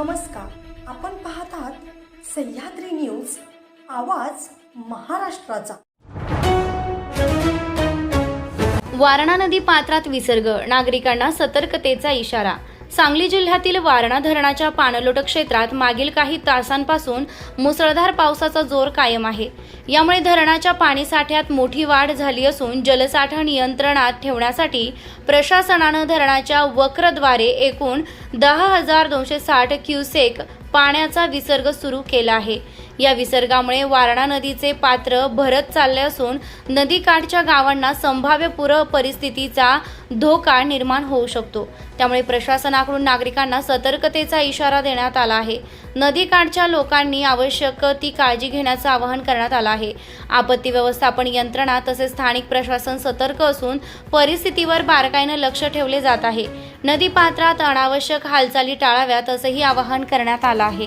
नमस्कार. आपण पाहत आहात सह्याद्री न्यूज आवाज महाराष्ट्राचा. वारणा नदी पात्रात विसर्ग. नागरिकांना सतर्कतेचा इशारा. सांगली जिल्ह्यातील वारणा धरणाच्या पाणलोट क्षेत्रात मागील काही तासांपासून मुसळधार पावसाचा जोर कायम आहे. यामुळे धरणाच्या पाणीसाठ्यात मोठी वाढ झाली असून जलसाठा नियंत्रणात ठेवण्यासाठी प्रशासनानं धरणाच्या वक्रद्वारे एकूण दहा हजार दोनशे साठ क्युसेक पाण्याचा विसर्ग सुरू केला आहे. या विसर्गामुळे वारणा नदीचे पात्र भरत चालले असून नदीकाठच्या गावांना संभाव्य पूर परिस्थितीचा धोका निर्माण होऊ शकतो. त्यामुळे प्रशासनाकडून नागरिकांना सतर्कतेचा इशारा देण्यात आला आहे. नदीकाठच्या लोकांनी आवश्यक ती काळजी घेण्याचं आवाहन करण्यात आलं आहे. आपत्ती व्यवस्थापन यंत्रणा तसेच स्थानिक प्रशासन सतर्क असून परिस्थितीवर बारकाईनं लक्ष ठेवले जात आहे. नदी पात्रात अनावश्यक हालचाली टाळाव्यात असंही आवाहन करण्यात आलं आहे.